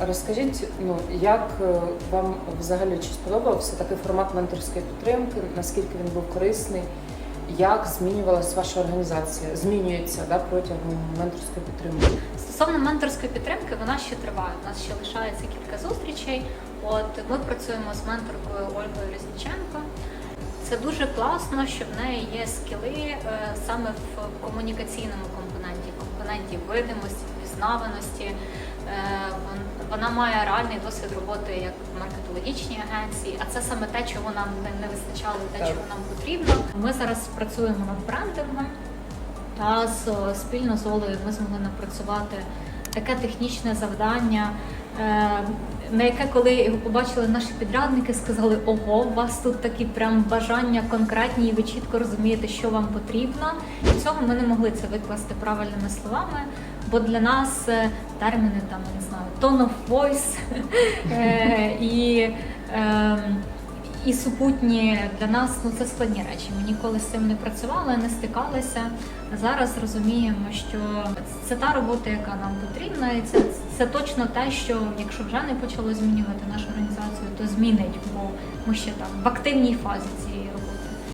Розкажіть, ну як е, вам взагалі чи сподобався такий формат менторської підтримки? Наскільки він був корисний? Як змінювалася ваша організація? Змінюється да, протягом менторської підтримки? Стосовно менторської підтримки, вона ще триває. У нас ще лишається кілька зустрічей. От ми працюємо з менторкою Ольгою Різниченко. Це дуже класно, що в неї є скіли е, саме в комунікаційному компоненті, компоненті видимості, впізнаваності. Е, Вона має реальний досвід роботи як в маркетологічній агенції, а це саме те, чого нам не, вистачало, те, чого нам потрібно. Ми зараз працюємо над брендингом. Та спільно з Олею ми змогли напрацювати таке технічне завдання, е, на яке, коли його побачили наші підрядники, сказали: ого, у вас тут такі прям бажання конкретні, і ви чітко розумієте, що вам потрібно. І цього ми не могли це викласти правильними словами. Бо для нас е, терміни там не знаю, tone of voice е, і. І супутні для нас ну це складні речі. Ми ніколи з цим не працювали, не стикалися. Зараз розуміємо, що це та робота, яка нам потрібна, і це, це точно те, що якщо вже не почало змінювати нашу організацію, то змінить, бо ми ще там в активній фазі